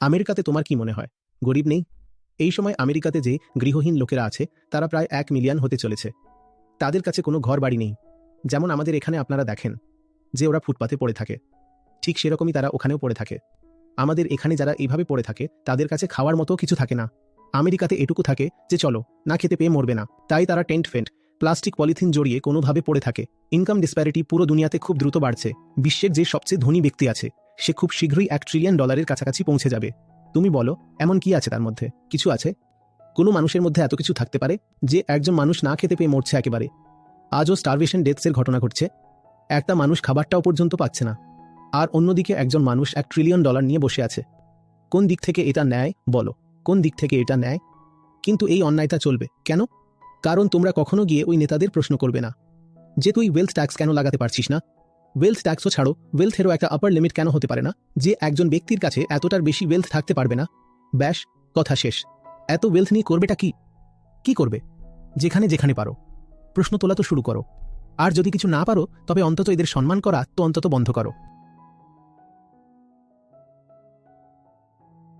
আমেরিকাতে তোমার কি মনে হয়? গরিব নেই? এই সময় আমেরিকাতে যে গৃহহীন লোকেরা আছে, তারা প্রায় এক মিলিয়ন হতে চলেছে। তাদের কাছে কোনো ঘর বাড়ি নেই। যেমন আমাদের এখানে আপনারা দেখেন, যে ওরা ফুটপাতে পড়ে থাকে। ঠিক সেরকমই তারা ওখানেও পড়ে থাকে। আমাদের এখানে যারা এইভাবে পড়ে থাকে, তাদের কাছে খাওয়ার মতো কিছু থাকে না। আমেরিকাতে এটুকু থাকে যে চলো, না খেতে পেয়ে মরবে না। তাই তারা টেন্ট ফেন্ট, প্লাস্টিক পলিথিন জড়িয়ে কোনোভাবে পড়ে থাকে। ইনকাম ডিসপ্যারিটি পুরো দুনিয়াতে খুব দ্রুত বাড়ছে। বিশ্বের যে সবচেয়ে ধনী ব্যক্তি আছে সে খুব শীঘ্রই এক ট্রিলিয়ন ডলারের কাছাকাছি পৌঁছে যাবে। তুমি বলো, এমন কি আছে তার মধ্যে? কিছু আছে? কোনো মানুষের মধ্যে এত কিছু থাকতে পারে যে একজন মানুষ না খেতে পেয়ে মরছে একেবারে। আজও স্টারভেশন ডেথসের ঘটনা ঘটছে। একটা মানুষ খাবারটাও পর্যন্ত পাচ্ছে না। আর অন্যদিকে একজন মানুষ এক ট্রিলিয়ন ডলার নিয়ে বসে আছে। কোন দিক থেকে এটা নেয় বলো। কোন দিক থেকে এটা নেয় কিন্তু এই অন্যায়টা চলবে। কেন? কারণ তোমরা কখনো গিয়ে ওই নেতাদের প্রশ্ন করবে না। যে তুই ওয়েলথ ট্যাক্স কেন লাগাতে পারছিস না? ওয়েলথ ট্যাক্সও ছাড়ো। ওয়েলথেরও একটা আপার লিমিট কেন হতে পারে না? যে একজন ব্যক্তির কাছে এতটার বেশি ওয়েলথ থাকতে পারবে না। ব্যাস, কথা শেষ। এত ওয়েলথ নিয়ে করবেটা কি? কি করবে? যেখানে যেখানে পারো। প্রশ্ন তোলা তো শুরু করো। আর যদি কিছু না পারো, তবে অন্তত এদের সম্মান করা তো অন্তত বন্ধ করো।